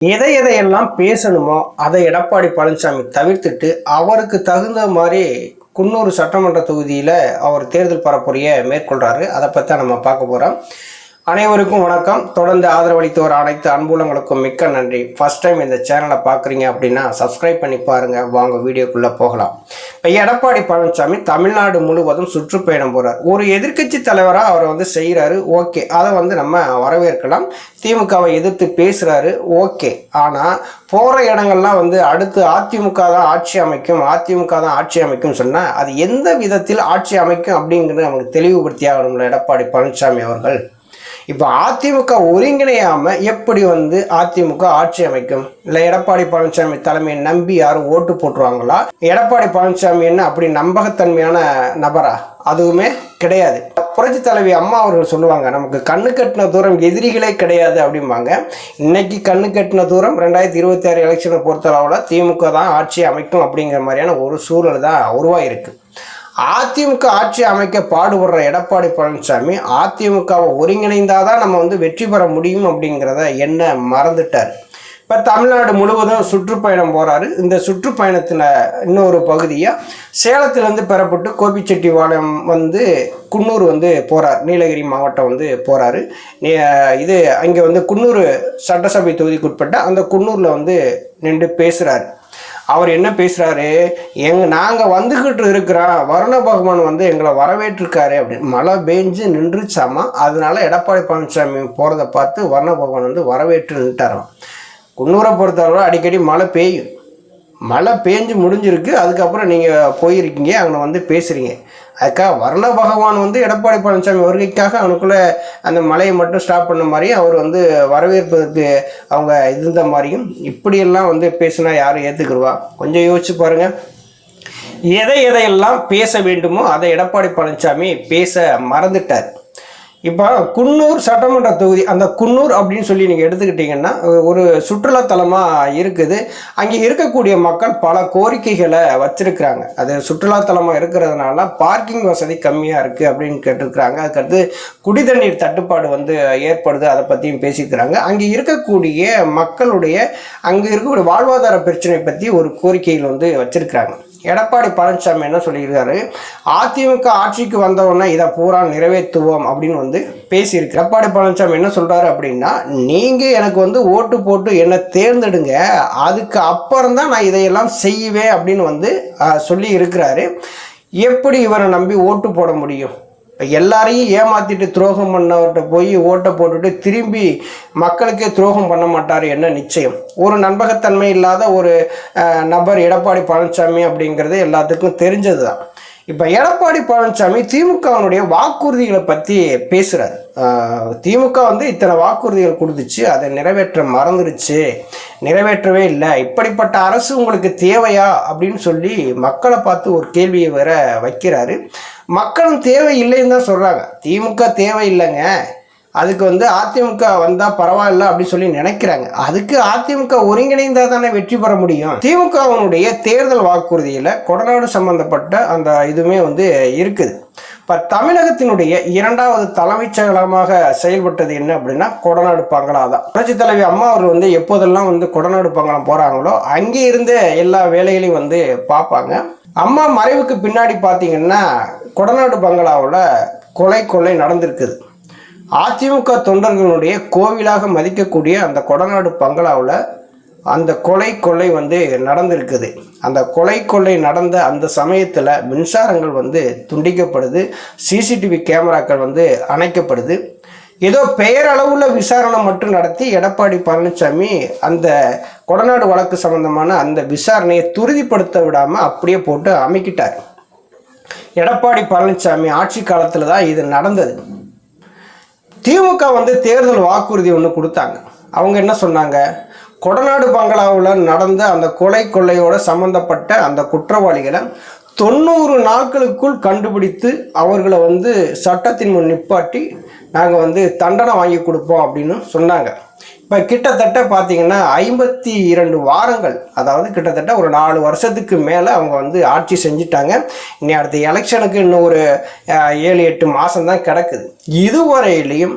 எதை எதையெல்லாம் பேசணுமோ அதை எடப்பாடி பழனிசாமி தவிர்த்துட்டு அவருக்கு தகுந்த மாதிரி குன்னூர் சட்டமன்ற தொகுதியில் அவர் தேர்தல் பரப்புரையை மேற்கொள்கிறாரு அதை பற்றி நம்ம பார்க்க போகிறோம் அனைவருக்கும் வணக்கம். தொடர்ந்து ஆதரவளித்து வர அனைத்து அன்புலங்களுக்கும் மிக்க நன்றி. ஃபஸ்ட் டைம் இந்த சேனலை பார்க்குறீங்க அப்படின்னா சப்ஸ்கிரைப் பண்ணி பாருங்கள் வாங்க வீடியோக்குள்ளே போகலாம். இப்போ எடப்பாடி பழனிசாமி தமிழ்நாடு முழுவதும் சுற்றுப்பயணம் போகிறார் ஒரு எதிர்க்கட்சி தலைவராக அவர் வந்து செய்கிறாரு ஓகே. அதை வந்து நம்ம வரவேற்கலாம். திமுகவை எதிர்த்து பேசுகிறாரு ஓகே. ஆனால் போகிற இடங்கள்லாம் வந்து அடுத்து அதிமுக தான் ஆட்சி அமைக்கும் அதிமுக தான் ஆட்சி அமைக்கும் சொன்னால் அது எந்த விதத்தில் ஆட்சி அமைக்கும் அப்படிங்கிறது நமக்கு தெளிவுபடுத்தி ஆகணும்ல எடப்பாடி பழனிசாமி அவர்கள்? இப்போ அதிமுக ஒருங்கிணையாம எப்படி வந்து அதிமுக ஆட்சி அமைக்கும்? இல்லை எடப்பாடி பழனிசாமி தலைமையை நம்பி யாரும் ஓட்டு போட்டுருவாங்களா? எடப்பாடி பழனிசாமி என்ன அப்படி நம்பகத்தன்மையான நபரா? அதுவுமே கிடையாது. புரட்சி தலைவி அம்மா அவர்கள் சொல்லுவாங்க நமக்கு கண்ணு கட்டின தூரம் எதிரிகளே கிடையாது அப்படிம்பாங்க. இன்னைக்கு கண்ணு கட்டின தூரம் ரெண்டாயிரத்தி இருபத்தி ஆறு எலெக்ஷனை பொறுத்தளவில் திமுக தான் ஆட்சி அமைக்கும் அப்படிங்கிற மாதிரியான ஒரு சூழல் தான் உருவாயிருக்கு. அதிமுக ஆட்சி அமைக்க பாடுபடுற எடப்பாடி பழனிசாமி அதிமுகவை ஒருங்கிணைந்தாதான் நம்ம வந்து வெற்றி பெற முடியும் அப்படிங்கிறத என்ன மறந்துட்டார். இப்போ தமிழ்நாடு முழுவதும் சுற்றுப்பயணம் போகிறாரு இந்த சுற்றுப்பயணத்தில் இன்னொரு பகுதியாக சேலத்திலேருந்து பெறப்பட்டு கோபிச்செட்டிவாளையம் வந்து குன்னூர் வந்து போகிறார் நீலகிரி மாவட்டம் வந்து போகிறாரு இது அங்கே வந்து குன்னூர் சட்டசபை தொகுதிக்குட்பட்ட அந்த குன்னூரில் வந்து நின்று பேசுகிறாரு அவர் என்ன பேசுகிறாரு எங் நாங்கள் வந்துக்கிட்டு இருக்கிறோம். வருண பகவான் வந்து எங்களை வரவேற்றிருக்காரு அப்படின்னு. மழை பெஞ்சு நின்றுச்சாமா? அதனால எடப்பாடி பழனிசாமி போகிறத பார்த்து வருண பகவான் வந்து வரவேற்று நின்ட்டாராம் குன்னூரை பொறுத்தளவு அடிக்கடி மழை பெய்யும். மழை பேஞ்சு முடிஞ்சிருக்கு. அதுக்கப்புறம் நீங்கள் போயிருக்கீங்க. அங்கே வந்து பேசுகிறீங்க அதுக்காக வர்ண பகவான் வந்து எடப்பாடி பழனிசாமி வருகைக்காக அவனுக்குள்ளே அந்த மலையை மட்டும் ஸ்டாப் பண்ண மாதிரியும் அவர் வந்து வரவேற்பதற்கு அவங்க இருந்த மாதிரியும் இப்படியெல்லாம் வந்து பேசினா யாரும் ஏற்றுக்குருவா கொஞ்சம் யோசிச்சு பாருங்கள் எதை எதையெல்லாம் பேச வேண்டுமோ அதை எடப்பாடி பழனிசாமி பேச மறந்துட்டார். இப்போ குன்னூர் சட்டமன்ற தொகுதி அந்த குன்னூர் அப்படின்னு சொல்லி நீங்கள் எடுத்துக்கிட்டிங்கன்னா ஒரு சுற்றுலாத்தலமாக இருக்குது. அங்கே இருக்கக்கூடிய மக்கள் பல கோரிக்கைகளை வச்சுருக்கிறாங்க. அது சுற்றுலாத்தலமாக இருக்கிறதுனால பார்க்கிங் வசதி கம்மியாக இருக்குது அப்படின்னு கேட்டிருக்கிறாங்க. அதுக்கடுத்து குடிதண்ணீர் தட்டுப்பாடு வந்து ஏற்படுது அதை பற்றியும் பேசிக்கிறாங்க. அங்கே இருக்கக்கூடிய மக்களுடைய அங்கே இருக்கக்கூடிய வாழ்வாதார பிரச்சனை பற்றி ஒரு கோரிக்கைகள் வந்து வச்சுருக்கிறாங்க. எடப்பாடி பழனிசாமி என்ன சொல்லியிருக்காரு? அதிமுக ஆட்சிக்கு வந்தவுடனே இதை பூரா நிறைவேற்றுவோம் அப்படின்னு வந்து பேசியிருக்கு. எடப்பாடி பழனிசாமி என்ன சொல்கிறாரு அப்படின்னா நீங்கள் எனக்கு வந்து ஓட்டு போட்டு என்னை தேர்ந்தெடுங்க. அதுக்கு அப்புறம் தான் நான் இதையெல்லாம் செய்வேன் அப்படின்னு வந்து சொல்லி இருக்கிறாரு எப்படி இவரை நம்பி ஓட்டு போட முடியும்? எல்லாரையும் ஏமாத்திட்டு துரோகம் பண்ணவர்கிட்ட போய் ஓட்டை போட்டுட்டு திரும்பி மக்களுக்கே துரோகம் பண்ண மாட்டார் என்ன நிச்சயம். ஒரு நண்பகத்தன்மை இல்லாத ஒரு அஹ், நபர் எடப்பாடி பழனிசாமி அப்படிங்கிறது எல்லாத்துக்கும் தெரிஞ்சது தான் இப்போ எடப்பாடி பழனிசாமி திமுகவினுடைய வாக்குறுதிகளை பற்றி பேசுகிறார் திமுக வந்து இத்தனை வாக்குறுதிகள் கொடுத்துச்சு அதை நிறைவேற்ற மறந்துருச்சு நிறைவேற்றவே இல்லை. இப்படிப்பட்ட அரசு உங்களுக்கு தேவையா அப்படின்னு சொல்லி மக்களை பார்த்து ஒரு கேள்வியை வேற வைக்கிறாரு. மக்களும் தேவை இல்லைன்னு தான் சொல்கிறாங்க திமுக தேவை இல்லைங்க அதுக்கு வந்து அதிமுக வந்தால் பரவாயில்ல அப்படின்னு சொல்லி நினைக்கிறாங்க. அதுக்கு அதிமுக ஒருங்கிணைந்தால் தானே வெற்றி பெற முடியும்? திமுகவினுடைய தேர்தல் வாக்குறுதியில் கொடநாடு சம்பந்தப்பட்ட அந்த இதுவுமே வந்து இருக்குது. இப்போ தமிழகத்தினுடைய இரண்டாவது தலைமைச் செயலகமாக செயல்பட்டது என்ன அப்படின்னா கொடநாடு பங்களா தான் புரட்சி தலைவி அம்மா அவர்கள் வந்து எப்போதெல்லாம் வந்து கொடநாடு பங்களம் போகிறாங்களோ அங்கே இருந்து எல்லா வேலைகளையும் வந்து பார்ப்பாங்க. அம்மா மறைவுக்கு பின்னாடி பார்த்தீங்கன்னா கொடநாடு பங்களாவில் கொலை கொள்ளை நடந்திருக்குது. அதிமுக தொண்டர்களுடைய கோவிலாக மதிக்கக்கூடிய அந்த கொடநாடு பங்களாவில் அந்த கொலை கொள்ளை வந்து நடந்திருக்குது. அந்த கொலை கொள்ளை நடந்த அந்த சமயத்தில் மின்சாரங்கள் வந்து துண்டிக்கப்படுது. சிசிடிவி கேமராக்கள் வந்து அணைக்கப்படுது. ஏதோ பெயரளவில் விசாரணை மட்டும் நடத்தி எடப்பாடி பழனிசாமி அந்த கொடநாடு வழக்கு சம்பந்தமான அந்த விசாரணையை துரிதிப்படுத்த விடாமல் அப்படியே போட்டு அமைக்கிட்டார். எடப்பாடி பழனிசாமி ஆட்சி காலத்தில் தான் இது நடந்தது. திமுக வந்து தேர்தல் வாக்குறுதி ஒன்று கொடுத்தாங்க. அவங்க என்ன சொன்னாங்க? கொடநாடு பங்களாவில் நடந்த அந்த கொலை கொள்ளையோட சம்மந்தப்பட்ட அந்த குற்றவாளிகளை தொண்ணூறு நாட்களுக்குள் கண்டுபிடித்து அவர்களை வந்து சட்டத்தின் முன் நிப்பாட்டி நாங்கள் வந்து தண்டனை வாங்கி கொடுப்போம் அப்படின்னு சொன்னாங்க. இப்போ கிட்டத்தட்ட பார்த்தீங்கன்னா ஐம்பத்தி இரண்டு வாரங்கள் அதாவது கிட்டத்தட்ட ஒரு நாலு வருஷத்துக்கு மேலே அவங்க வந்து ஆட்சி செஞ்சிட்டாங்க. இனி அடுத்த எலெக்ஷனுக்கு இன்னும் ஒரு ஏழு எட்டு மாதம் தான் கிடக்குது. இதுவரையிலையும்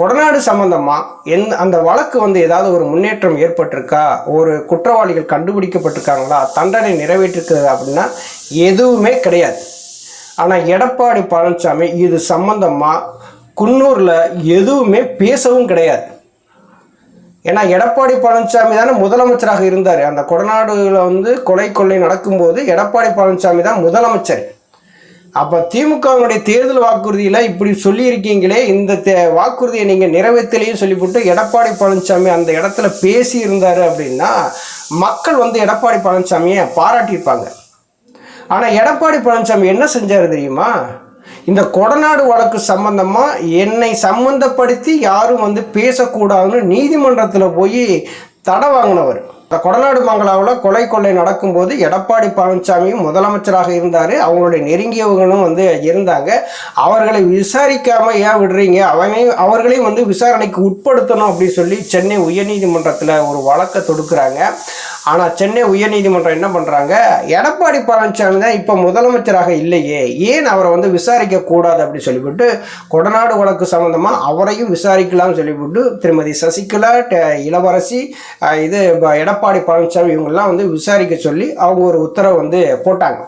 கொடநாடு சம்பந்தமாக எந் அந்த வழக்கு வந்து ஏதாவது ஒரு முன்னேற்றம் ஏற்பட்டிருக்கா? ஒரு குற்றவாளிகள் கண்டுபிடிக்கப்பட்டிருக்காங்களா? தண்டனை நிறைவேற்றிருக்கிறது அப்படின்னா எதுவுமே கிடையாது. ஆனால் எடப்பாடி பழனிசாமி இது சம்பந்தமாக குன்னூரில் எதுவுமே பேசவும் கிடையாது. ஏன்னா எடப்பாடி பழனிசாமி தானே முதலமைச்சராக இருந்தார். அந்த கொடநாடுல வந்து கொலை கொள்ளை நடக்கும்போது எடப்பாடி பழனிசாமி தான் முதலமைச்சர். அப்போ திமுகவினுடைய தேர்தல் வாக்குறுதியில் இப்படி சொல்லியிருக்கீங்களே இந்த தே வாக்குறுதியை நீங்கள் நிறைவேற்றலையும் சொல்லிவிட்டு எடப்பாடி பழனிசாமி அந்த இடத்துல பேசி இருந்தார் அப்படின்னா மக்கள் வந்து எடப்பாடி பழனிசாமியை பாராட்டியிருப்பாங்க. ஆனால் எடப்பாடி பழனிசாமி என்ன செஞ்சார் தெரியுமா? இந்த கொடநாடு வழக்கு சம்பந்தமாக என்னை சம்பந்தப்படுத்தி யாரும் வந்து பேசக்கூடாதுன்னு நீதிமன்றத்தில் போய் தடை வாங்கினவர். இந்த கொடநாடு மங்களாவில் கொலை கொள்ளை நடக்கும்போது எடப்பாடி பழனிசாமியும் முதலமைச்சராக இருந்தார். அவங்களுடைய நெருங்கியவர்களும் வந்து இருந்தாங்க. அவர்களை விசாரிக்காமல் ஏன் விடுறீங்க? அவங்களையும் அவர்களையும் வந்து விசாரணைக்கு உட்படுத்தணும் அப்படின்னு சொல்லி சென்னை உயர்நீதிமன்றத்தில் ஒரு வழக்கை தொடுக்கிறாங்க. ஆனால் சென்னை உயர்நீதிமன்றம் என்ன பண்ணுறாங்க எடப்பாடி பழனிசாமி தான் இப்போ முதலமைச்சராக இல்லையே. ஏன் அவரை வந்து விசாரிக்க கூடாது அப்படின்னு சொல்லிவிட்டு கொடநாடு வழக்கு சம்மந்தமாக அவரையும் விசாரிக்கலாம்னு சொல்லிவிட்டு திருமதி சசிகலா இளவரசி இது ப- எடப்பாடி பழனிசாமி இவங்கெல்லாம் வந்து விசாரிக்க சொல்லி அவங்க ஒரு உத்தரவு வந்து போட்டாங்க.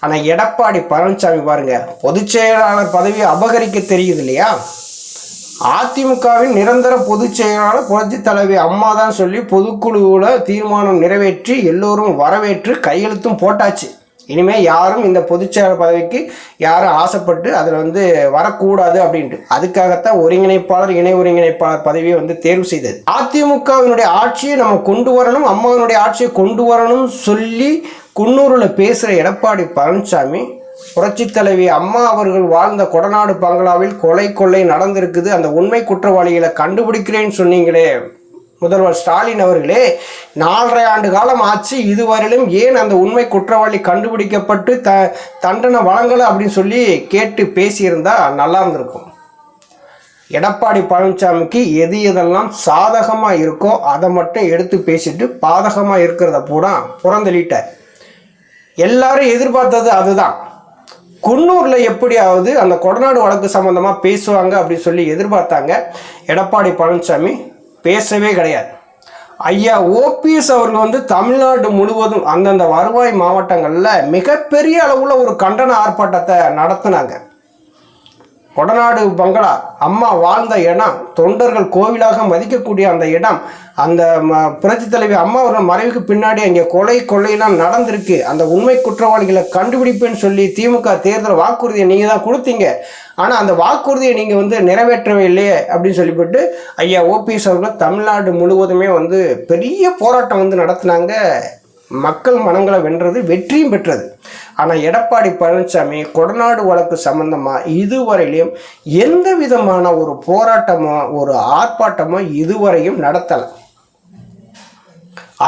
ஆனால் எடப்பாடி பழனிசாமி பாருங்கள் பொதுச் செயலாளர் பதவியை அபகரிக்க தெரியுது இல்லையா? அதிமுகவின் நிரந்தர பொதுச் செயலாளர் புரட்சி தலைவி அம்மா தான் சொல்லி பொதுக்குழுவில் தீர்மானம் நிறைவேற்றி எல்லோரும் வரவேற்று கையெழுத்தும் போட்டாச்சு. இனிமேல் யாரும் இந்த பொதுச் செயலாளர் பதவிக்கு யாரும் ஆசைப்பட்டு அதில் வந்து வரக்கூடாது அப்படின்ட்டு. அதுக்காகத்தான் ஒருங்கிணைப்பாளர் இணை ஒருங்கிணைப்பாளர் பதவியை வந்து தேர்வு செய்தது. அதிமுகவினுடைய ஆட்சியை நம்ம கொண்டு வரணும் அம்மாவினுடைய ஆட்சியை கொண்டு வரணும்னு சொல்லி குன்னூரில் பேசுகிற எடப்பாடி பழனிசாமி புரட்சித் தலைவி அம்மா அவர்கள் வாழ்ந்த கொடநாடு பங்களாவில் கொலை கொள்ளை நடந்திருக்குது. அந்த உண்மை குற்றவாளிகளை கண்டுபிடிக்கிறேன்னு சொன்னீங்களே. முதல்வர் ஸ்டாலின் அவர்களே நாலரை ஆண்டு காலம் ஆச்சு. இதுவரையிலும் ஏன் அந்த உண்மை குற்றவாளி கண்டுபிடிக்கப்பட்டு த தண்டனை வழங்கலை அப்படின்னு சொல்லி கேட்டு பேசியிருந்தா நல்லா இருந்திருக்கும். எடப்பாடி பழனிசாமிக்கு எது எதெல்லாம் சாதகமாக இருக்கோ அதை மட்டும் எடுத்து பேசிட்டு பாதகமாக இருக்கிறத பூரா புறந்தள்ளிட்டார். எல்லாரும் எதிர்பார்த்தது அதுதான். குன்னூரில் எப்படியாவது அந்த கொடநாடு வழக்கு சம்மந்தமாக பேசுவாங்க அப்படின்னு சொல்லி எதிர்பார்த்தாங்க. எடப்பாடி பழனிசாமி பேசவே கிடையாது. ஐயா ஓபிஎஸ் அவர்கள் வந்து தமிழ்நாடு முழுவதும் அந்தந்த வருவாய் மாவட்டங்களில் மிகப்பெரிய அளவில் ஒரு கண்டன ஆர்ப்பாட்டத்தை நடத்துனாங்க. கொடநாடு பங்களா அம்மா வாழ்ந்த இடம் தொண்டர்கள் கோவிலாக மதிக்கக்கூடிய அந்த இடம் அந்த ம- தலைவி அம்மா அவர்கள் மறைவுக்கு பின்னாடி அங்கே கொலை கொள்ளையெல்லாம் நடந்திருக்கு. அந்த உண்மை குற்றவாளிகளை கண்டுபிடிப்பேன்னு சொல்லி திமுக தேர்தல் வாக்குறுதியை நீங்கள் தான் கொடுத்தீங்க. ஆனால் அந்த வாக்குறுதியை நீங்கள் வந்து நிறைவேற்றவே இல்லையே அப்படின்னு சொல்லிவிட்டு ஐயா ஓபிஎஸ் அவர்கள் தமிழ்நாடு முழுவதுமே வந்து பெரிய போராட்டம் வந்து நடத்துனாங்க. மக்கள் மனங்களை வென்றது வெற்றியும் பெற்றது. ஆனால் எடப்பாடி பழனிசாமி கொடநாடு வழக்கு சம்பந்தமாக இதுவரையிலும் எந்த விதமான ஒரு போராட்டமோ ஒரு ஆர்ப்பாட்டமோ இதுவரையும் நடத்தலை.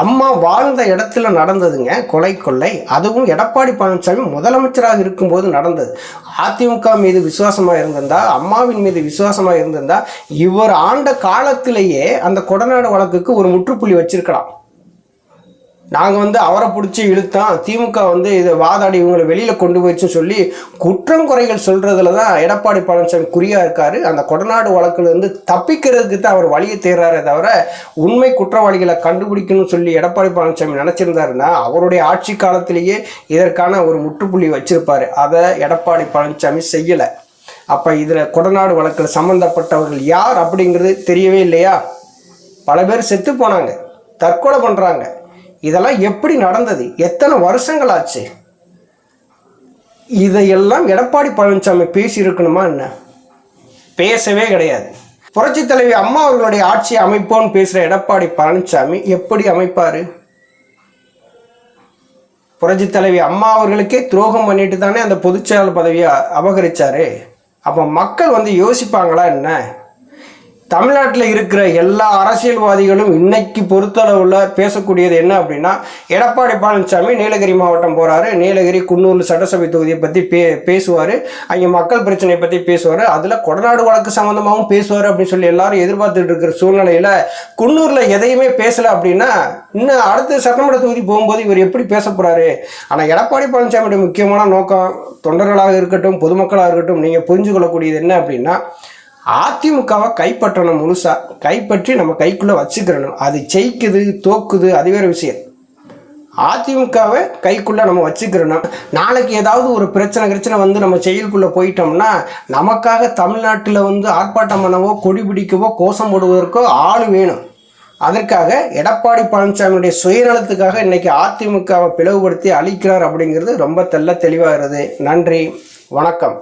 அம்மா வாழ்ந்த இடத்துல நடந்ததுங்க கொலை கொள்ளை. அதுவும் எடப்பாடி பழனிசாமி முதலமைச்சராக இருக்கும்போது நடந்தது. அதிமுக மீது விசுவாசமாக இருந்திருந்தா அம்மாவின் மீது விசுவாசமாக இருந்திருந்தா இவர் ஆண்ட காலத்திலேயே அந்த கொடநாடு வழக்குக்கு ஒரு முற்றுப்புள்ளி வச்சிருக்கலாம். நாங்கள் வந்து அவரை பிடிச்சி இழுத்தோம் திமுக வந்து இதை வாதாடி இவங்களை வெளியில் கொண்டு போயிடுச்சுன்னு சொல்லி குற்றம் குறைகள் சொல்கிறதுல தான் எடப்பாடி பழனிசாமி குறியாக இருக்கார். அந்த கொடநாடு வழக்குலேருந்து தப்பிக்கிறதுக்கு தான் அவர் வழியை தேர்றாரே தவிர உண்மை குற்றவாளிகளை கண்டுபிடிக்கணும்னு சொல்லி எடப்பாடி பழனிசாமி நினச்சிருந்தாருன்னா அவருடைய ஆட்சி காலத்திலேயே இதற்கான ஒரு முற்றுப்புள்ளி வச்சுருப்பார். அதை எடப்பாடி பழனிசாமி செய்யலை. அப்போ இதில் கொடநாடு வழக்கில் சம்மந்தப்பட்டவர்கள் யார் அப்படிங்கிறது தெரியவே இல்லையா? பல பேர் செத்து போனாங்க. தற்கொலை பண்ணுறாங்க இதெல்லாம் எப்படி நடந்தது? எத்தனை வருஷங்கள் ஆச்சு இதையெல்லாம் எடப்பாடி பழனிசாமி பேசியிருக்கணுமா என்ன? பேசவே கிடையாது. புரட்சி தலைவி அம்மா அவர்களுடைய ஆட்சி அமைப்போன்னு பேசுகிற எடப்பாடி பழனிசாமி எப்படி அமைப்பார்? புரட்சி தலைவி அம்மா அவர்களுக்கே துரோகம் பண்ணிட்டு தானே அந்த பொதுச்செயலாளர் பதவியை அபகரிச்சாரு. அப்போ மக்கள் வந்து யோசிப்பாங்களா என்ன? தமிழ்நாட்டில் இருக்கிற எல்லா அரசியல்வாதிகளும் இன்னைக்கு பொறுத்தளவில் பேசக்கூடியது என்ன அப்படின்னா எடப்பாடி பழனிசாமி நீலகிரி மாவட்டம் போகிறாரு நீலகிரி குன்னூர் சட்டசபை தொகுதியை பற்றி பே பேசுவார். அங்கே மக்கள் பிரச்சனையை பற்றி பேசுவார். அதில் கொடநாடு வழக்கு சம்மந்தமாகவும் பேசுவார் அப்படின்னு சொல்லி எல்லாரும் எதிர்பார்த்துட்டு இருக்கிற சூழ்நிலையில் குன்னூரில் எதையுமே பேசலை அப்படின்னா இன்னும் அடுத்த சட்டமன்ற தொகுதி போகும்போது இவர் எப்படி பேச போகிறாரு ஆனால் எடப்பாடி பழனிசாமியோட முக்கியமான நோக்கம் தொண்டர்களாக இருக்கட்டும் பொதுமக்களாக இருக்கட்டும் நீங்கள் புரிஞ்சு கொள்ளக்கூடியது என்ன அப்படின்னா அதிமுகவை கைப்பற்றணும் முழுசா. கைப்பற்றி நம்ம கைக்குள்ள வச்சுக்கிறணும். அது ஜெயிக்குது தோக்குது அது வேற விஷயம். அதிமுகவை கைக்குள்ள நம்ம வச்சுக்கிறணும். நாளைக்கு ஏதாவது ஒரு பிரச்சனை கிரச்சனை வந்து நம்ம செயலுக்குள்ள போயிட்டோம்னா நமக்காக தமிழ்நாட்டில் வந்து ஆர்ப்பாட்டம் பண்ணவோ கொடி பிடிக்கவோ கோஷம் போடுவதற்கோ ஆள் வேணும். அதற்காக எடப்பாடி பழனிசாமியுடைய சுயநலத்துக்காக இன்னைக்கு அதிமுகவை பிளவுபடுத்தி அழிக்கிறார் அப்படிங்கிறது ரொம்ப தெள்ள தெளிவாகிறது. நன்றி. வணக்கம்.